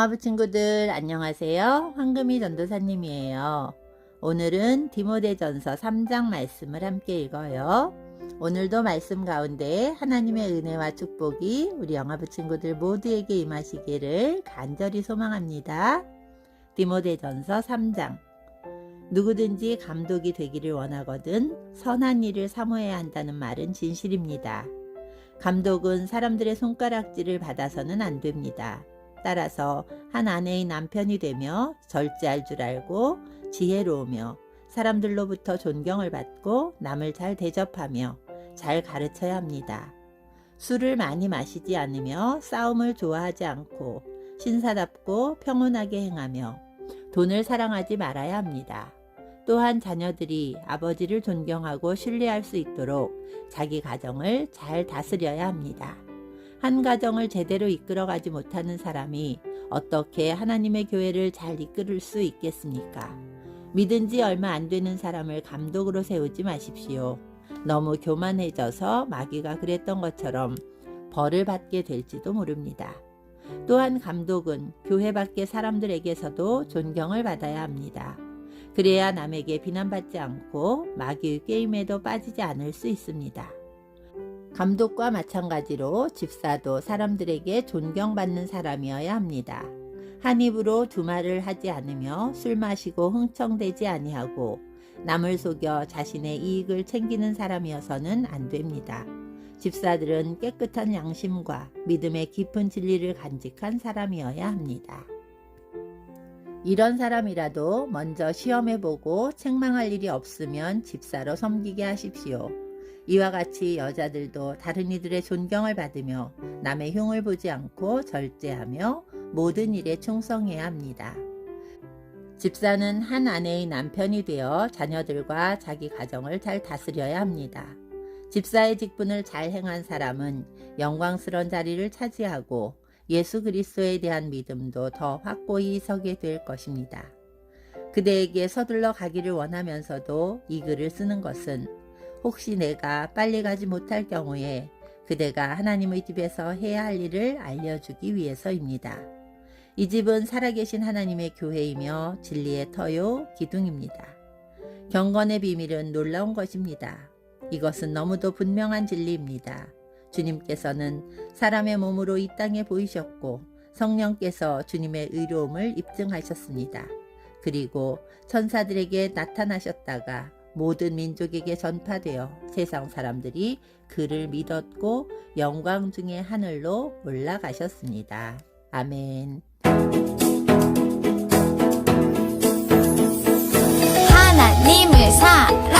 영화부 친구들 안녕하세요. 황금이 전도사님이에요. 오늘은 디모데전서 3장 말씀을 함께 읽어요. 오늘도 말씀 가운데 하나님의 은혜와 축복이 우리 영화부 친구들 모두에게 임하시기를 간절히 소망합니다. 디모데전서 3장 누구든지 감독이 되기를 원하거든 선한 일을 사모해야 한다는 말은 진실입니다. 감독은 사람들의 손가락질을 받아서는 안 됩니다. 따라서 한 아내의 남편이 되며 절제할 줄 알고 지혜로우며 사람들로부터 존경을 받고 남을 잘 대접하며 잘 가르쳐야 합니다. 술을 많이 마시지 않으며 싸움을 좋아하지 않고 신사답고 평온하게 행하며 돈을 사랑하지 말아야 합니다. 또한 자녀들이 아버지를 존경하고 신뢰할 수 있도록 자기 가정을 잘 다스려야 합니다. 한 가정을 제대로 이끌어가지 못하는 사람이 어떻게 하나님의 교회를 잘 이끌을 수 있겠습니까? 믿은 지 얼마 안 되는 사람을 감독으로 세우지 마십시오. 너무 교만해져서 마귀가 그랬던 것처럼 벌을 받게 될지도 모릅니다. 또한 감독은 교회 밖의 사람들에게서도 존경을 받아야 합니다. 그래야 남에게 비난받지 않고 마귀의 게임에도 빠지지 않을 수 있습니다. 감독과 마찬가지로 집사도 사람들에게 존경받는 사람이어야 합니다. 한 입으로 두 말을 하지 않으며 술 마시고 흥청대지 아니하고 남을 속여 자신의 이익을 챙기는 사람이어서는 안 됩니다. 집사들은 깨끗한 양심과 믿음의 깊은 진리를 간직한 사람이어야 합니다. 이런 사람이라도 먼저 시험해보고 책망할 일이 없으면 집사로 섬기게 하십시오. 이와 같이 여자들도 다른 이들의 존경을 받으며 남의 흉을 보지 않고 절제하며 모든 일에 충성해야 합니다. 집사는 한 아내의 남편이 되어 자녀들과 자기 가정을 잘 다스려야 합니다. 집사의 직분을 잘 행한 사람은 영광스러운 자리를 차지하고 예수 그리스도에 대한 믿음도 더 확고히 서게 될 것입니다. 그대에게 서둘러 가기를 원하면서도 이 글을 쓰는 것은 혹시 내가 빨리 가지 못할 경우에 그대가 하나님의 집에서 해야 할 일을 알려주기 위해서입니다. 이 집은 살아계신 하나님의 교회이며 진리의 터요 기둥입니다. 경건의 비밀은 놀라운 것입니다. 이것은 너무도 분명한 진리입니다. 주님께서는 사람의 몸으로 이 땅에 보이셨고 성령께서 주님의 의로움을 입증하셨습니다. 그리고 천사들에게 나타나셨다가 모든 민족에게 전파되어 세상 사람들이 그를 믿었고 영광 중에 하늘로 올라가셨습니다. 아멘. 하나님을 사랑